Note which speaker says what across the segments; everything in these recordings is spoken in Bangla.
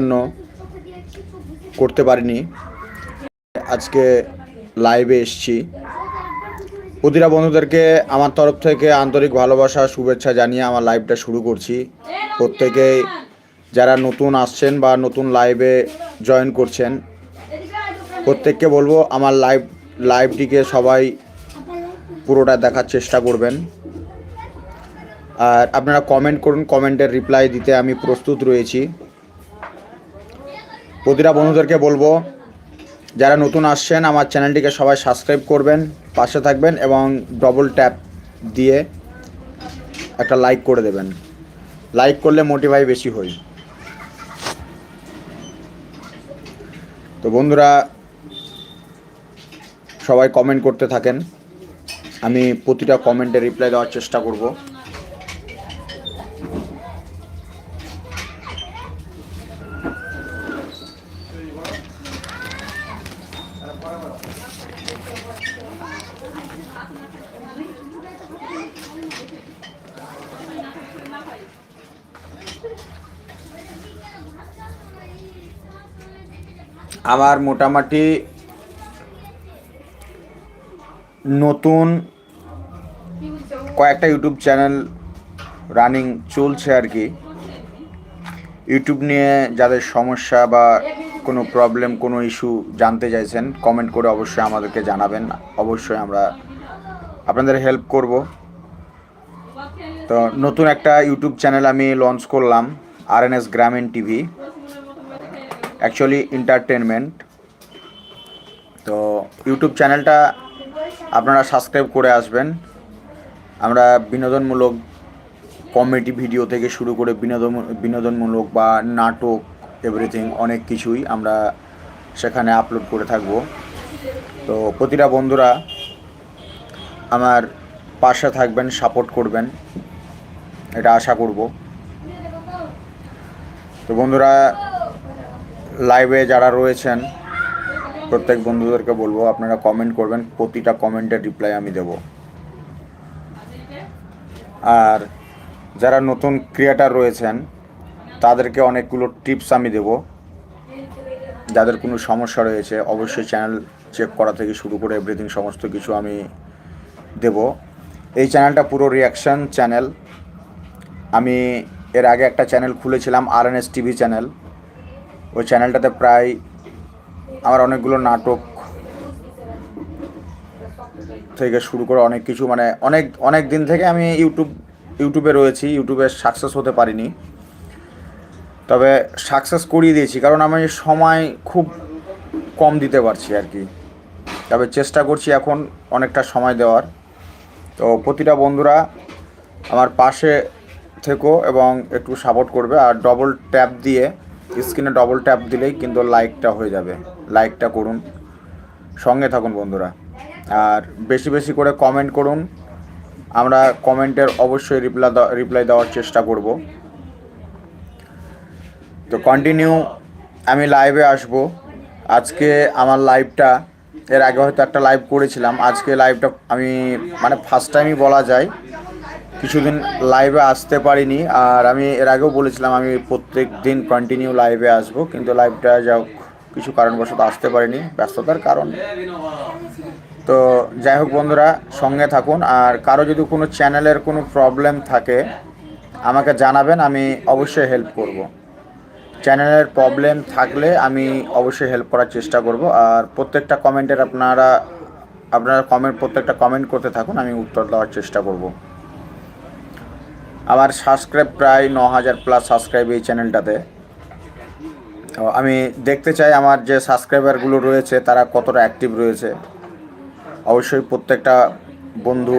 Speaker 1: জন্য করতে পারিনি। আজকে লাইভে এসছি। প্রতিটা বন্ধুদেরকে আমার তরফ থেকে আন্তরিক ভালোবাসা, শুভেচ্ছা জানিয়ে আমার লাইভটা শুরু করছি। প্রত্যেকে যারা নতুন আসছেন বা নতুন লাইভে জয়েন করছেন, প্রত্যেককে বলব আমার লাইভ লাইভটিকে সবাই পুরোটা দেখার চেষ্টা করবেন। আর আপনারা কমেন্ট করুন কমেন্টের রিপ্লাই দিতে আমি প্রস্তুত রয়েছি। প্রতিটা বন্ধুদেরকে বলব, যারা নতুন আসছেন, আমার চ্যানেলটিকে সবাই সাবস্ক্রাইব করবেন, পাশে থাকবেন এবং ডবল ট্যাপ দিয়ে একটা লাইক করে দেবেন। লাইক করলে মোটিভাই বেশি হই। তো বন্ধুরা, সবাই কমেন্ট করতে থাকেন। আমি প্রতিটা কমেন্টে রিপ্লাই দেওয়ার চেষ্টা করব। আমার মোটামুটি নতুন কয়েকটা ইউটিউব চ্যানেল রানিং চলছে আর কি। ইউটিউব নিয়ে যাদের সমস্যা বা কোনো প্রবলেম কোনো ইস্যু জানতে চাইছেন কমেন্ট করে অবশ্যই আমাদেরকে জানাবেন। অবশ্যই আমরা আপনাদের হেল্প করব। তো নতুন একটা ইউটিউব চ্যানেল আমি লঞ্চ করলাম R N S Gramin TV actually entertainment তো ইউটিউব চ্যানেলটা আপনারা সাবস্ক্রাইব করে আসবেন। আমরা বিনোদনমূলক কমেডি ভিডিও থেকে শুরু করে বিনোদন, বিনোদনমূলক বা নাটক এভরিথিং অনেক কিছুই আমরা সেখানে আপলোড করে থাকব। তো প্রতিটা বন্ধুরা আমার পাশে থাকবেন সাপোর্ট করবেন। এটা আশা করব। তো বন্ধুরা লাইভে যারা রয়েছেন, প্রত্যেক বন্ধুদেরকে বলব, আপনারা কমেন্ট করবেন, প্রতিটা কমেন্টের রিপ্লাই আমি দেব। আর যারা নতুন ক্রিয়েটার রয়েছেন, তাদেরকে অনেকগুলো টিপস আমি দেব। যাদের কোনো সমস্যা রয়েছে, অবশ্যই চ্যানেল চেক করা থেকে শুরু করে এভরিথিং সমস্ত কিছু আমি দেব। এই চ্যানেলটা পুরো রিয়াকশান চ্যানেল আমি এর আগে একটা চ্যানেল খুলেছিলাম R N S TV channel ওই চ্যানেলটাতে প্রায় আমার অনেকগুলো নাটক থেকে শুরু করে অনেক কিছু মানে অনেক অনেক দিন থেকে আমি ইউটিউব ইউটিউবে রয়েছি। ইউটিউবে সাকসেস হতে পারিনি। তবে সাকসেস করিয়ে দিয়েছি, কারণ আমি সময় খুব কম দিতে পারছি আর কি। তবে চেষ্টা করছি এখন অনেকটা সময় দেওয়ার। তো প্রতিটা বন্ধুরা আমার পাশে থেকো এবং একটু সাপোর্ট করবে আর ডবল ট্যাপ দিয়ে স্ক্রিনে ডবল ট্যাপ দিলেই কিন্তু লাইকটা হয়ে যাবে। লাইকটা করুন। সঙ্গে থাকুন বন্ধুরা। আর বেশি বেশি করে কমেন্ট করুন। আমরা কমেন্টের অবশ্যই রিপ্লাই রিপ্লাই দেওয়ার চেষ্টা করব। তো কন্টিনিউ আমি লাইভে আসব। আজকে আমার লাইভটা এর আগে হয়তো একটা লাইভ করেছিলাম। আজকে লাইভটা আমি মানে ফার্স্ট টাইমই বলা যায়। কিছুদিন লাইভে আসতে পারিনি। আর আমি এর আগেও বলেছিলাম, আমি প্রত্যেক দিন কন্টিনিউ লাইভে আসব। কিন্তু লাইভটা যা হোক, কিছু কারণবশত আসতে পারিনি। ব্যস্ততার কারণ। তো যাই হোক বন্ধুরা, সঙ্গে থাকুন। আর কারও যদি কোনো চ্যানেলের কোনো প্রবলেম থাকে, আমাকে জানাবেন, আমি অবশ্যই হেল্প করব। চ্যানেলের প্রবলেম থাকলে আমি অবশ্যই হেল্প করার চেষ্টা করব। আর প্রত্যেকটা কমেন্টের আপনারা আপনারা কমেন্ট প্রত্যেকটা কমেন্ট করতে থাকুন, আমি উত্তর দেওয়ার চেষ্টা করব। আমার সাবস্ক্রাইব প্রায় ন হাজার প্লাস সাবস্ক্রাইব এই চ্যানেলটাতে তো আমি দেখতে চাই আমার যে সাবস্ক্রাইবারগুলো রয়েছে, তারা কতটা অ্যাক্টিভ রয়েছে। অবশ্যই প্রত্যেকটা বন্ধু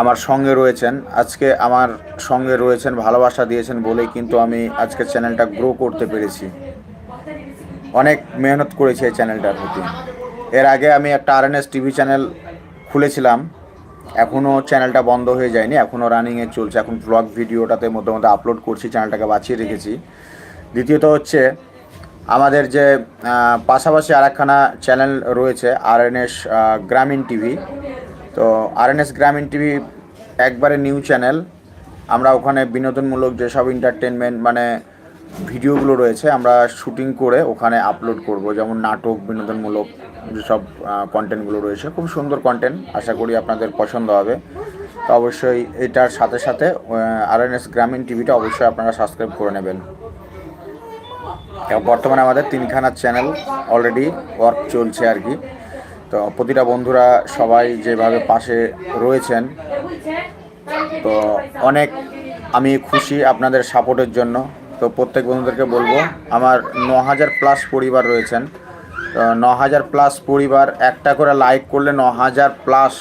Speaker 1: আমার সঙ্গে রয়েছেন। আজকে আমার সঙ্গে রয়েছেন, ভালোবাসা দিয়েছেন বলেই কিন্তু আমি আজকে চ্যানেলটা গ্রো করতে পেরেছি। অনেক মেহনত করেছি এই চ্যানেলটার প্রতি। এর আগে আমি একটা আর টিভি চ্যানেল খুলেছিলাম। এখনও চ্যানেলটা বন্ধ হয়ে যায়নি এখনও রানিংয়ে চলছে। এখন ব্লগ ভিডিওটাতে মধ্যে মধ্যে আপলোড করছি চ্যানেলটাকে বাঁচিয়ে রেখেছি। দ্বিতীয়ত হচ্ছে আমাদের যে পাশাপাশি আর একখানা চ্যানেল রয়েছে R N S Gramin TV তো R N S Gramin TV একবারে নিউ চ্যানেল আমরা ওখানে বিনোদনমূলক যেসব এন্টারটেনমেন্ট মানে ভিডিওগুলো রয়েছে, আমরা শুটিং করে ওখানে আপলোড করব। যেমন নাটক, বিনোদনমূলক যেসব কন্টেন্টগুলো রয়েছে, খুব সুন্দর কন্টেন্ট আশা করি আপনাদের পছন্দ হবে। তো অবশ্যই এটার সাথে সাথে আর এন এস গ্রামীণ টিভিটা অবশ্যই আপনারা সাবস্ক্রাইব করে নেবেন। বর্তমানে আমাদের তিনখানা চ্যানেল অলরেডি ওয়ার্ক চলছে আর কি। তো প্রতিটা বন্ধুরা সবাই যেভাবে পাশে রয়েছেন, তো অনেক আমি খুশি আপনাদের সাপোর্টের জন্য। তো প্রত্যেক বন্ধুদেরকে বলব, আমার ন হাজার প্লাস পরিবার রয়েছেন। ন হাজার প্লাস পরিবার, একটা করে লাইক করলে ন হাজার প্লাস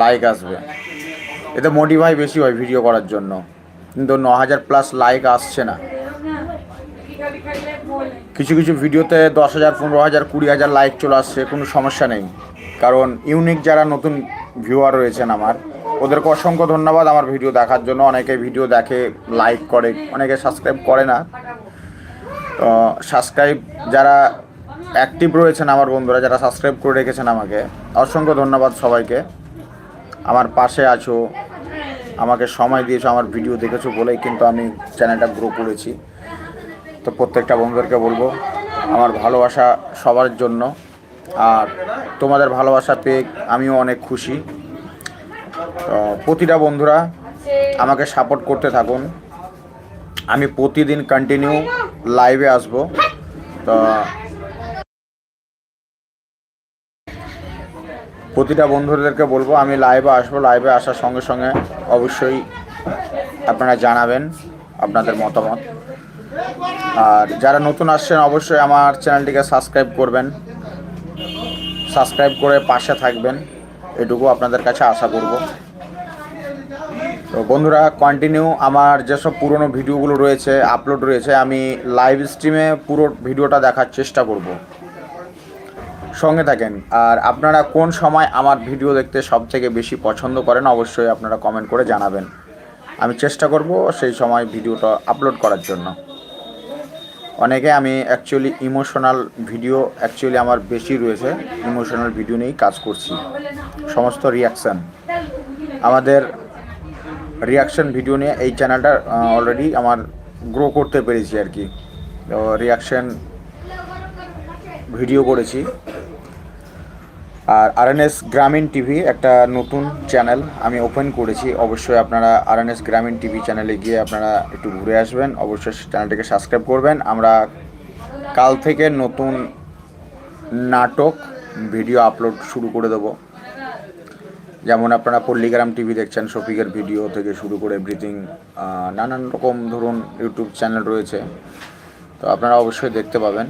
Speaker 1: লাইক আসবে। এতে মোটিভাই বেশি হয় ভিডিও করার জন্য। কিন্তু ন হাজার প্লাস লাইক আসছে না। কিছু কিছু ভিডিওতে দশ হাজার, পনেরো হাজার, কুড়ি হাজার লাইক চলে আসছে, কোনো সমস্যা নেই। কারণ ইউনিক যারা নতুন ভিউয়ার রয়েছেন আমার ওদেরকে অসংখ্য ধন্যবাদ আমার ভিডিও দেখার জন্য। অনেকে ভিডিও দেখে লাইক করে, অনেকে সাবস্ক্রাইব করে না। তো সাবস্ক্রাইব যারা অ্যাক্টিভ রয়েছেন আমার বন্ধুরা, যারা সাবস্ক্রাইব করে রেখেছেন আমাকে, অসংখ্য ধন্যবাদ সবাইকে। আমার পাশে আছো, আমাকে সময় দিয়েছ, আমার ভিডিও দেখেছ বলেই কিন্তু আমি চ্যানেলটা গ্রো করেছি। তো প্রত্যেকটা বন্ধুদেরকে বলব, আমার ভালোবাসা সবার জন্য। আর তোমাদের ভালোবাসা পেয়ে আমিও অনেক খুশি। প্রতিটা বন্ধুরা আমাকে সাপোর্ট করতে থাকুন। আমি প্রতিদিন কন্টিনিউ লাইভে আসব। তো, প্রতিটা বন্ধুদেরকে বলব, আমি লাইভে আসব। লাইভে আসার সঙ্গে সঙ্গে অবশ্যই আপনারা জানাবেন আপনাদের মতামত। আর যারা নতুন আসছেন, অবশ্যই আমার চ্যানেলটিকে সাবস্ক্রাইব করবেন। সাবস্ক্রাইব করে পাশে থাকবেন। এটুকু আপনাদের কাছে আশা করব। তো বন্ধুরা কন্টিনিউ আমার যেসব পুরনো ভিডিওগুলো রয়েছে আপলোড রয়েছে, আমি লাইভ স্ট্রিমে পুরো ভিডিওটা দেখার চেষ্টা করব। সঙ্গে থাকেন, আর আপনারা কোন সময় আমার ভিডিও দেখতে সব থেকে বেশি পছন্দ করেন, অবশ্যই আপনারা কমেন্ট করে জানাবেন। আমি চেষ্টা করব সেই সময় ভিডিওটা আপলোড করার জন্য। অনেকে আমি অ্যাকচুয়ালি ইমোশনাল ভিডিও অ্যাকচুয়ালি আমার বেশি রয়েছে। ইমোশনাল ভিডিও নিয়েই কাজ করছি। সমস্ত রিয়াকশান আমাদের রিয়াকশান ভিডিও নিয়ে এই চ্যানেলটা অলরেডি আমার গ্রো করতে পেরেছি আর কি। তো রিয়াকশান ভিডিও করেছি। আর আরএনএস গ্রামীণ টিভি একটা নতুন চ্যানেল আমি ওপেন করেছি। অবশ্যই আপনারা আরএনএস গ্রামীণ টিভি চ্যানেলে গিয়ে আপনারা একটু ঘুরে আসবেন। অবশ্যই চ্যানেলটিকে সাবস্ক্রাইব করবেন। আমরা কাল থেকে নতুন নাটক ভিডিও আপলোড শুরু করে দেবো। যেমন আপনারা পল্লীগ্রাম টিভি দেখছেন, শফিকের ভিডিও থেকে শুরু করে এভরিথিং নানান রকম ধরুন ইউটিউব চ্যানেল রয়েছে। তো আপনারা অবশ্যই দেখতে পাবেন।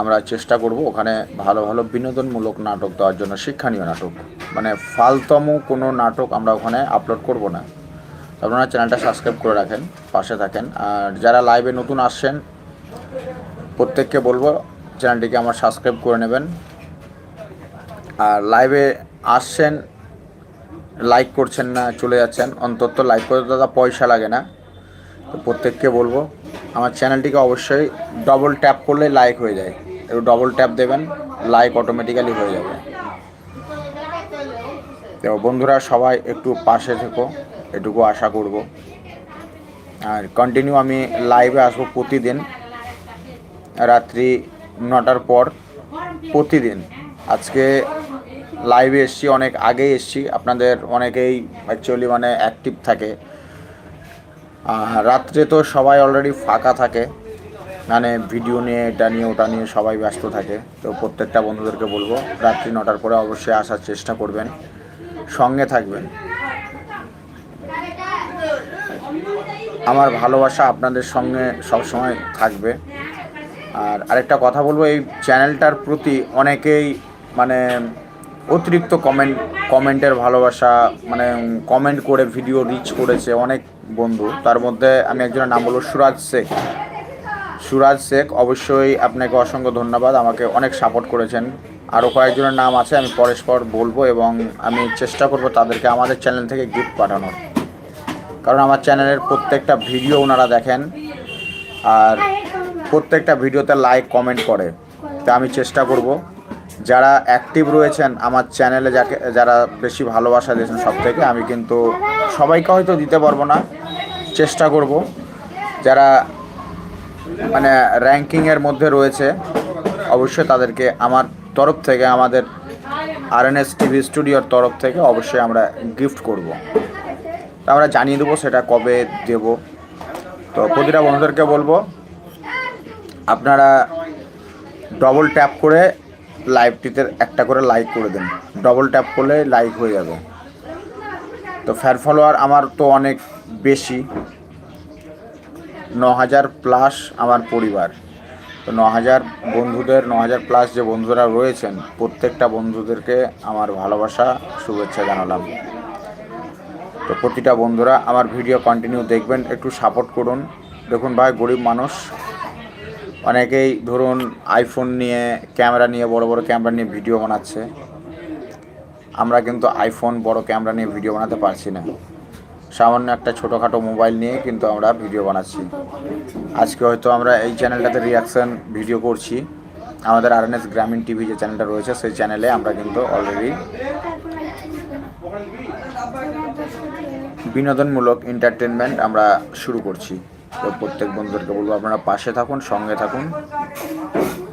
Speaker 1: আমরা চেষ্টা করব ওখানে ভালো ভালো বিনোদনমূলক নাটক দেওয়ার জন্য, শিক্ষণীয় নাটক। মানে ফালতমু কোনো নাটক আমরা ওখানে আপলোড করব না। আপনারা চ্যানেলটা সাবস্ক্রাইব করে রাখেন, পাশে থাকেন। আর যারা লাইভে নতুন আসছেন, প্রত্যেককে বলব, চ্যানেলটিকে আমার সাবস্ক্রাইব করে নেবেন। আর লাইভে আসছেন লাইক করছেন না, চলে যাচ্ছেন, অন্তত লাইক করতে দাদা পয়সা লাগে না। তো প্রত্যেককে বলব, আমার চ্যানেলটিকে অবশ্যই ডবল ট্যাপ করলে লাইক হয়ে যায়। একটু ডবল ট্যাপ দেবেন লাইক অটোমেটিক্যালি হয়ে যাবে। তো বন্ধুরা, সবাই একটু পাশে থেকো, এটুকু আশা করব। আর কন্টিনিউ আমি লাইভে আসব প্রতিদিন, রাত্রি নটার পর প্রতিদিন। আজকে লাইভে এসছি, অনেক আগেই এসছি। আপনাদের অনেকেই অ্যাকচুয়ালি মানে অ্যাক্টিভ থাকে। রাত্রে তো সবাই অলরেডি ফাঁকা থাকে। মানে ভিডিও নিয়ে, এটা নিয়ে, ওটা নিয়ে সবাই ব্যস্ত থাকে। তো প্রত্যেকটা বন্ধুদেরকে বলব, রাত্রি নটার পরে অবশ্যই আসার চেষ্টা করবেন। সঙ্গে থাকবেন। আমার ভালোবাসা আপনাদের সঙ্গে সবসময় থাকবে। আর আরেকটা কথা বলব, এই চ্যানেলটার প্রতি অনেকেই মানে অতিরিক্ত কমেন্ট, কমেন্টের ভালোবাসা মানে কমেন্ট করে ভিডিও রিচ করেছে অনেক বন্ধু। তার মধ্যে আমি একজনের নাম বলব সুরাজ শেখ। সুরাজ শেখ, অবশ্যই আপনাকে অসংখ্য ধন্যবাদ। আমাকে অনেক সাপোর্ট করেছেন। আরও কয়েকজনের নাম আছে, আমি পরস্পর বলব এবং আমি চেষ্টা করব তাদেরকে আমাদের চ্যানেল থেকে গিফট পাঠানোর। কারণ আমার চ্যানেলের প্রত্যেকটা ভিডিও ওনারা দেখেন আর প্রত্যেকটা ভিডিওতে লাইক কমেন্ট করে। তা আমি চেষ্টা করব। যারা অ্যাক্টিভ রয়েছেন আমার চ্যানেলে যাকে, যারা বেশি ভালোবাসা দিয়েছেন সব থেকে আমি কিন্তু সবাইকে হয়তো দিতে পারব না। চেষ্টা করব। যারা মানে র্যাঙ্কিংয়ের মধ্যে রয়েছে। অবশ্যই তাদেরকে আমার তরফ থেকে, আমাদের আর এন এস টিভি স্টুডিওর তরফ থেকে অবশ্যই আমরা গিফট করব। তা আমরা জানিয়ে দেবো সেটা কবে দেব। তো প্রতিটা বন্ধুদেরকে বলব, আপনারা ডবল ট্যাপ করে লাইভটিতে একটা করে লাইক করে দেন। ডবল ট্যাপ করলে লাইক হয়ে যাবে। তো ফ্যান ফলোয়ার আমার তো অনেক বেশি। ন হাজার প্লাস আমার পরিবার। তো ন হাজার বন্ধুদের ন হাজার প্লাস যে বন্ধুরা রয়েছেন, প্রত্যেকটা বন্ধুদেরকে আমার ভালোবাসা, শুভেচ্ছা জানালাম। তো প্রতিটা বন্ধুরা আমার ভিডিও কন্টিনিউ দেখবেন, একটু সাপোর্ট করুন। দেখুন ভাই, গরিব মানুষ। অনেকেই ধরুন আইফোন নিয়ে ক্যামেরা নিয়ে, বড় বড় ক্যামেরা নিয়ে ভিডিও বানাচ্ছে। আমরা কিন্তু আইফোন বড় ক্যামেরা নিয়ে ভিডিও বানাতে পারছি না। সামান্য একটা ছোটোখাটো মোবাইল নিয়ে কিন্তু আমরা ভিডিও বানাচ্ছি। আজকে হয়তো আমরা এই চ্যানেলটাতে রিয়াকশান ভিডিও করছি। আমাদের R N S Gramin TV যে চ্যানেলটা রয়েছে, সেই চ্যানেলে আমরা কিন্তু অলরেডি বিনোদনমূলক এন্টারটেনমেন্ট আমরা শুরু করছি। তো প্রত্যেক বন্ধুদেরকে বলব, আপনারা পাশে থাকুন, সঙ্গে থাকুন।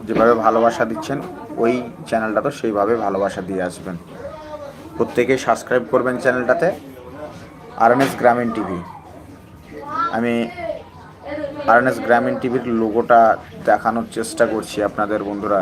Speaker 1: যেভাবে ভালোবাসা দিচ্ছেন, ওই চ্যানেলটা তো সেইভাবে ভালোবাসা দিয়ে আসবেন। প্রত্যেকেই সাবস্ক্রাইব করবেন চ্যানেলটাতে। আরএনএস গ্রামীণ টিভি আমি আরএনএস গ্রামীণ টিভির লোগোটা দেখানোর চেষ্টা করছি আপনাদের বন্ধুরা।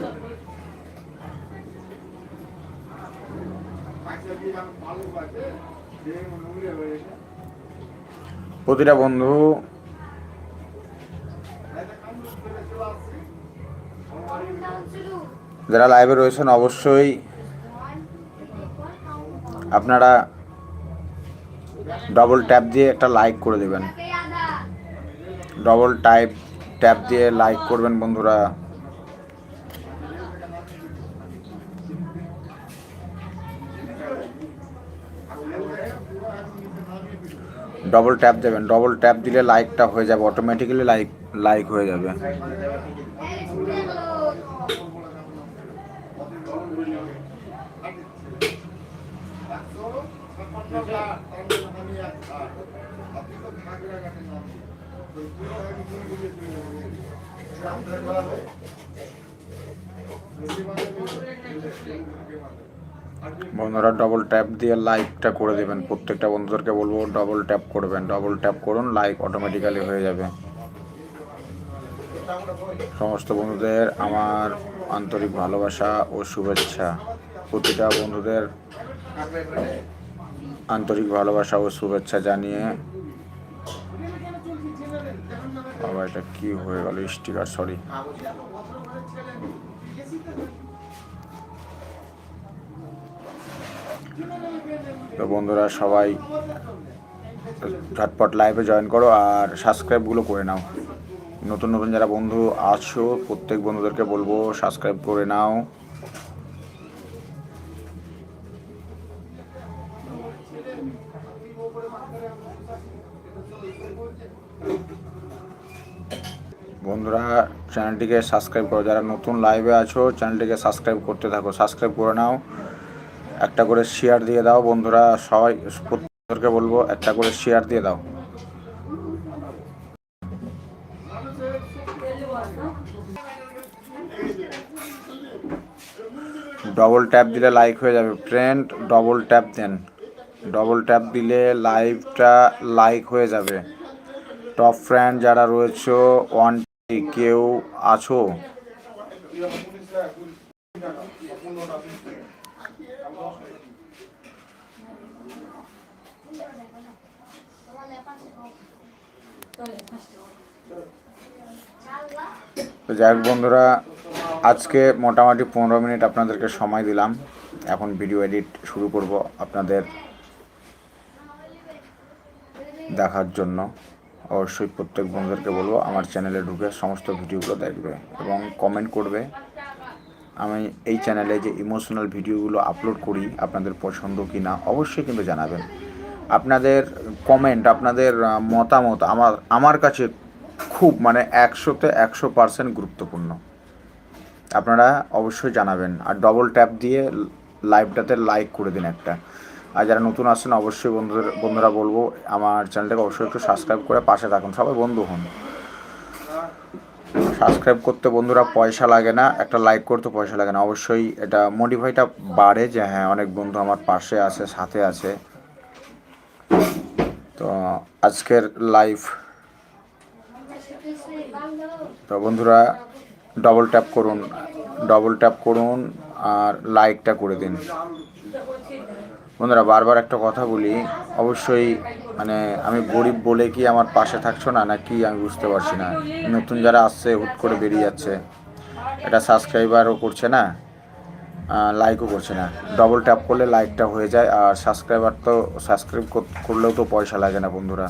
Speaker 1: প্রতিটা বন্ধু যারা লাইভে রয়েছেন, অবশ্যই আপনারা ডবল ট্যাপ দিয়ে একটা লাইক করে দেবেন। ডবল টাইপ ট্যাপ দিয়ে লাইক করবেন বন্ধুরা। ডবল ট্যাপ দেবেন ডবল ট্যাপ দিলে লাইকটা হয়ে যাবে অটোমেটিক্যালি লাইক লাইক হয়ে যাবে। বন্ধুরা ডবল ট্যাপ দিয়ে লাইকটা করে দেবেন। প্রত্যেকটা বন্ধুদেরকে বলব ডবল ট্যাপ করবেন। ডবল ট্যাপ করুন লাইক অটোমেটিক্যালি হয়ে যাবে। সমস্ত বন্ধুদের আমার আন্তরিক ভালোবাসা ও শুভেচ্ছা। প্রতিটা বন্ধুদের আন্তরিক ভালোবাসা ও শুভেচ্ছা জানিয়ে বাবা, এটা কি হয়ে গেল? স্টিকার সরি তো বন্ধুরা সবাই ঝটপট লাইভে জয়েন করো আর সাবস্ক্রাইবগুলো করে নাও। নতুন নতুন যারা বন্ধু আছো, প্রত্যেক বন্ধুদেরকে বলব সাবস্ক্রাইব করে নাও। বন্ধুরা চ্যানেলটিকে সাবস্ক্রাইব করো। যারা নতুন লাইভে আছো চ্যানেলটিকে সাবস্ক্রাইব করতে থাকো। সাবস্ক্রাইব করে নাও। একটা করে শেয়ার দিয়ে দাও বন্ধুরা, সবাই প্রত্যেককে বলব, একটা করে শেয়ার দিয়ে দাও। ডবল ট্যাপ দিলে লাইক হয়ে যাবে ফ্রেন্ড ডবল ট্যাপ দেন। ডবল ট্যাপ দিলে লাইভটা লাইক হয়ে যাবে। টপ ফ্রেন্ড যারা রয়েছে ওয়ান কেউ আছো? তো যাই বন্ধুরা, আজকে মোটামুটি পনেরো মিনিট আপনাদেরকে সময় দিলাম। এখন ভিডিও এডিট শুরু করব আপনাদের দেখার জন্য। অবশ্যই প্রত্যেক বন্ধুদেরকে বলব, আমার চ্যানেলে ঢুকে সমস্ত ভিডিওগুলো দেখবে এবং কমেন্ট করবে। আমি এই চ্যানেলে যে ইমোশনাল ভিডিওগুলো আপলোড করি, আপনাদের পছন্দ কি না অবশ্যই কিন্তু জানাবেন। আপনাদের কমেন্ট আপনাদের মতামত আমার আমার কাছে খুব মানে একশোতে একশো পার্সেন্ট গুরুত্বপূর্ণ। আপনারা অবশ্যই জানাবেন আর ডবল ট্যাপ দিয়ে লাইভটাতে লাইক করে দিন একটা। আর যারা নতুন আসছেন, অবশ্যই বন্ধুদের, বন্ধুরা বলব, আমার চ্যানেলটাকে অবশ্যই একটু সাবস্ক্রাইব করে পাশে থাকুন। সবাই বন্ধু হন। সাবস্ক্রাইব করতে বন্ধুরা পয়সা লাগে না, একটা লাইক করতে পয়সা লাগে না। অবশ্যই এটা মডিফাইটা বাড়ে যে হ্যাঁ অনেক বন্ধু আমার পাশে আছে, সাথে আছে। তো আজকের লাইভ তো বন্ধুরা ডবল ট্যাপ করুন ডবল ট্যাপ করুন আর লাইকটা করে দিন। বন্ধুরা, বারবার একটা কথা বলি, অবশ্যই মানে আমি গরিব বলে কি আমার পাশে থাকছো না, নাকি আমি বুঝতে পারছি না। নতুন যারা আসছে, হুট করে বেরিয়ে যাচ্ছে, এটা সাবস্ক্রাইবারও করছে না। লাইকও করছে না। ডবল ট্যাপ করলে লাইকটা হয়ে যায়, আর সাবস্ক্রাইবার তো সাবস্ক্রাইব করলেও তো পয়সা লাগে না বন্ধুরা।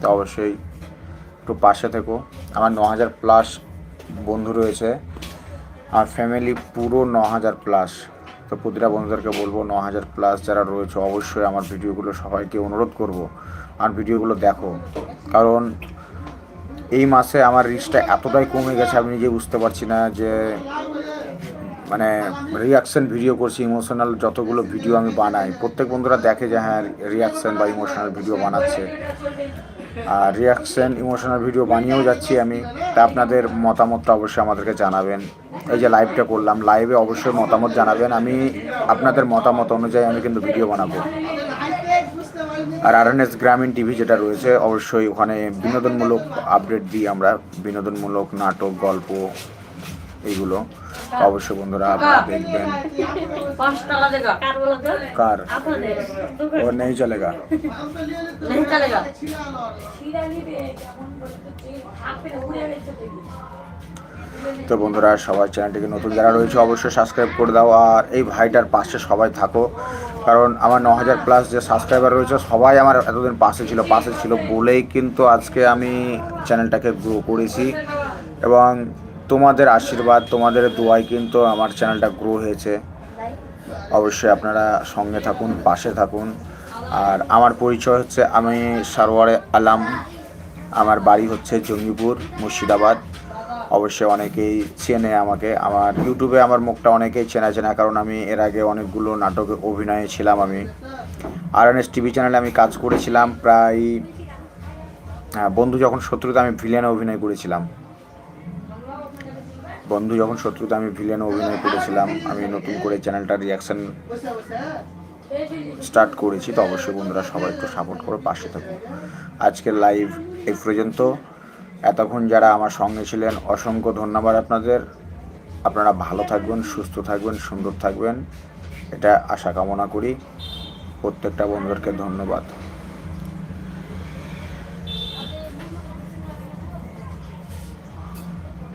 Speaker 1: তো অবশ্যই একটু পাশে থেকো। আমার ন হাজার প্লাস বন্ধু রয়েছে। আর ফ্যামিলি পুরো ন হাজার প্লাস তো প্রতিটা বন্ধুদেরকে বলব ন হাজার প্লাস যারা রয়েছে, অবশ্যই আমার ভিডিওগুলো সবাইকে অনুরোধ করব। আর ভিডিওগুলো দেখো। কারণ এই মাসে আমার রিচটা এতটাই কমে গেছে, আমি নিজে বুঝতে পারছি না যে মানে রিয়াকশন ভিডিও করছি ইমোশনাল যতগুলো ভিডিও আমি বানাই, প্রত্যেক বন্ধুরা দেখে যে হ্যাঁ রিয়াকশন বা ইমোশনাল ভিডিও বানাচ্ছে। আর রিয়াকশন ইমোশনাল ভিডিও বানিয়েও যাচ্ছি আমি, তা আপনাদের মতামতটা অবশ্যই আমাদেরকে জানাবেন। এই যে লাইভটা করলাম লাইভে অবশ্যই মতামত জানাবেন। আমি আপনাদের মতামত অনুযায়ী আমি কিন্তু ভিডিও বানাবো। আর আর গ্রামীণ টিভি যেটা রয়েছে, অবশ্যই ওখানে বিনোদনমূলক আপডেট দিই আমরা, বিনোদনমূলক নাটক, গল্প, এইগুলো। অবশ্যই বন্ধুরা আপনারা দেখবেন। কার ও নেই চলেগা। তো বন্ধুরা সবাই চ্যানেলটিকে নতুন যারা রয়েছে অবশ্যই সাবস্ক্রাইব করে দাও। আর এই ভাইটার পাশে সবাই থাকো। কারণ আমার ন হাজার প্লাস যে সাবস্ক্রাইবার রয়েছে সবাই আমার এতদিন পাশে ছিল পাশে ছিল বলেই কিন্তু আজকে আমি চ্যানেলটাকে গ্রো করেছি। এবং তোমাদের আশীর্বাদ, তোমাদের দোয়াই কিন্তু আমার চ্যানেলটা গ্রো হয়েছে। অবশ্যই আপনারা সঙ্গে থাকুন, পাশে থাকুন। আর আমার পরিচয় হচ্ছে, আমি সারোয়ারে আলাম। আমার বাড়ি হচ্ছে জঙ্গিপুর, মুর্শিদাবাদ। অবশ্যই অনেকেই চেনে আমাকে। আমার ইউটিউবে আমার মুখটা অনেকেই চেনা চেনা, কারণ আমি এর আগে অনেকগুলো নাটকে অভিনয়ে ছিলাম আমি। আর এন এস টিভি চ্যানেলে আমি কাজ করেছিলাম প্রায় বন্ধু যখন শত্রুতে, আমি ভিলেনে অভিনয় করেছিলাম। বন্ধু যখন শত্রুতে আমি ভিলেনে অভিনয় করেছিলাম, আমি নতুন করে চ্যানেলটার রিয়াকশন স্টার্ট করেছি, তো অবশ্যই বন্ধুরা সবাই একটু সাপোর্ট করে, পাশে থাকুন আজকের লাইভ এই পর্যন্ত। এতক্ষণ যারা আমার সঙ্গে ছিলেন, অসংখ্য ধন্যবাদ আপনাদের। আপনারা ভালো থাকবেন, সুস্থ থাকবেন, সুন্দর থাকবেন। এটা আশা কামনা করি। প্রত্যেকটা বন্ধুদেরকে ধন্যবাদ।